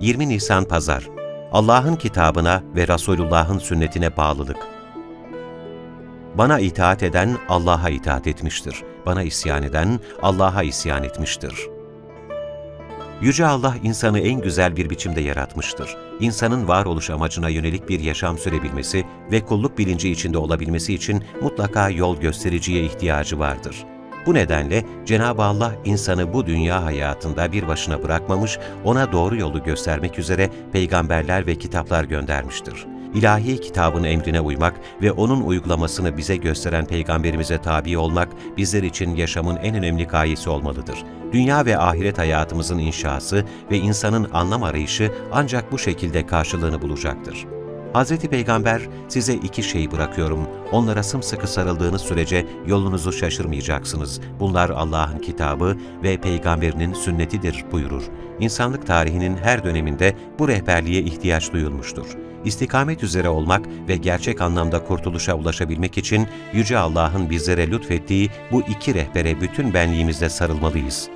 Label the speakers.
Speaker 1: 20 Nisan Pazar Allah'ın kitabına ve Resulullah'ın sünnetine bağlılık. Bana itaat eden Allah'a itaat etmiştir. Bana isyan eden Allah'a isyan etmiştir. Yüce Allah insanı en güzel bir biçimde yaratmıştır. İnsanın varoluş amacına yönelik bir yaşam sürebilmesi ve kulluk bilinci içinde olabilmesi için mutlaka yol göstericiye ihtiyacı vardır. Bu nedenle Cenab-ı Allah insanı bu dünya hayatında bir başına bırakmamış, ona doğru yolu göstermek üzere peygamberler ve kitaplar göndermiştir. İlahi kitabın emrine uymak ve onun uygulamasını bize gösteren peygamberimize tabi olmak bizler için yaşamın en önemli gayesi olmalıdır. Dünya ve ahiret hayatımızın inşası ve insanın anlam arayışı ancak bu şekilde karşılığını bulacaktır. Hz. Peygamber size iki şey bırakıyorum. Onlara sımsıkı sarıldığınız sürece yolunuzu şaşırmayacaksınız. Bunlar Allah'ın kitabı ve peygamberinin sünnetidir buyurur. İnsanlık tarihinin her döneminde bu rehberliğe ihtiyaç duyulmuştur. İstikamet üzere olmak ve gerçek anlamda kurtuluşa ulaşabilmek için Yüce Allah'ın bizlere lütfettiği bu iki rehbere bütün benliğimizle sarılmalıyız.